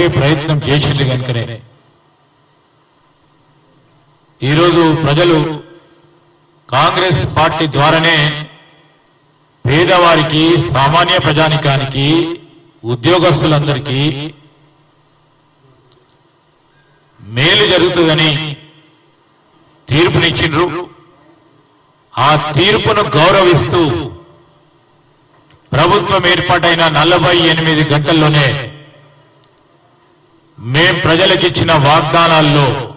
చెప్పే ప్రయత్నం చేసింది కనుకనే. ఈరోజు ప్రజలు కాంగ్రెస్ పార్టీ ద్వారానే పేదవారికి సామాన్య ప్రజానికానికి ఉద్యోగస్తులందరికీ మేలు జరుగుతుందని తీర్పునిచ్చిండ్రు. ఆ తీర్పును గౌరవిస్తూ ప్రభుత్వం ఏర్పాటైన నలభై ఎనిమిది గంటల్లోనే మేం ప్రజలకిచ్చిన వాగ్దానాల్లో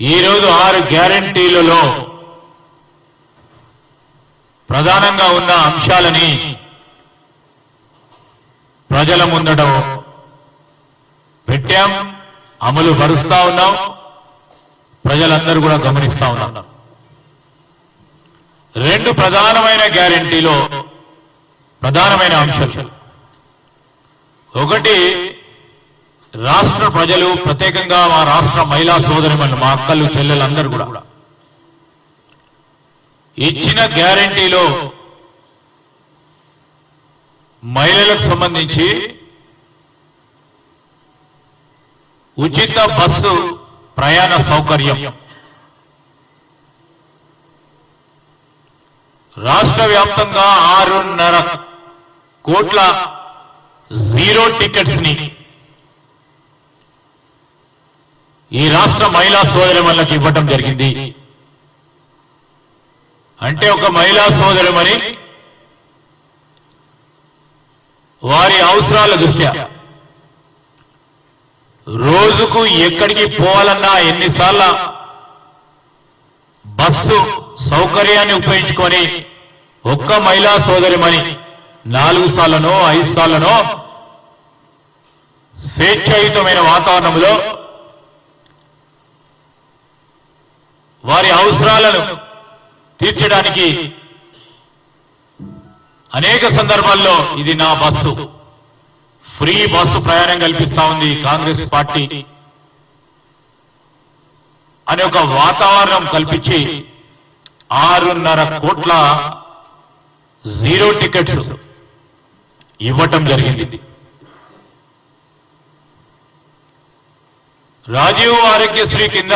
ఈరోజు ఆరు గ్యారంటీలలో ప్రధానంగా ఉన్న అంశాలని ప్రజల ముందట పెట్టాం అమలు పరుస్తా ఉన్నాం ప్రజలందరూ కూడా గమనిస్తా ఉన్నాం. రెండు ప్రధానమైన గ్యారంటీలో ప్రధానమైన అంశాలు. ఒకటి రాష్ట్ర ప్రజలు ప్రత్యేకంగా మా రాష్ట్ర మహిళా సోదరిమణులు మా అక్కలు చెల్లెలందరూ కూడా ఇచ్చిన గ్యారంటీలో మహిళలకు సంబంధించి ఉచిత బస్సు ప్రయాణ సౌకర్యం. రాష్ట్ర వ్యాప్తంగా ఆరున్నర కోట్ల జీరో టికెట్స్ని ఈ రాష్ట్ర మహిళా సోదరిమణులకు ఇవ్వటం జరిగింది. అంటే ఒక మహిళా సోదరిమణి వారి అవసరాల దృష్ట్యా రోజుకు ఎక్కడికి పోవాలన్నా ఎన్నిసార్లు బస్సు సౌకర్యాన్ని ఉపయోగించుకొని ఒక్క మహిళా సోదరిమని నాలుగు సార్లనో ఐదు సార్లనో స్వేచ్ఛాయుతమైన వాతావరణంలో వారి అవసరాలను తీర్చడానికి అనేక సందర్భాల్లో ఇది నా బస్సు. ఫ్రీ బస్సు ప్రయాణం కల్పిస్తా ఉంది కాంగ్రెస్ పార్టీ అనే ఒక వాతావరణం కల్పించి ఆరున్నర కోట్ల జీరో టికెట్స్ ఇవ్వటం జరిగింది. రాజీవ్ ఆరోగ్యశ్రీ కింద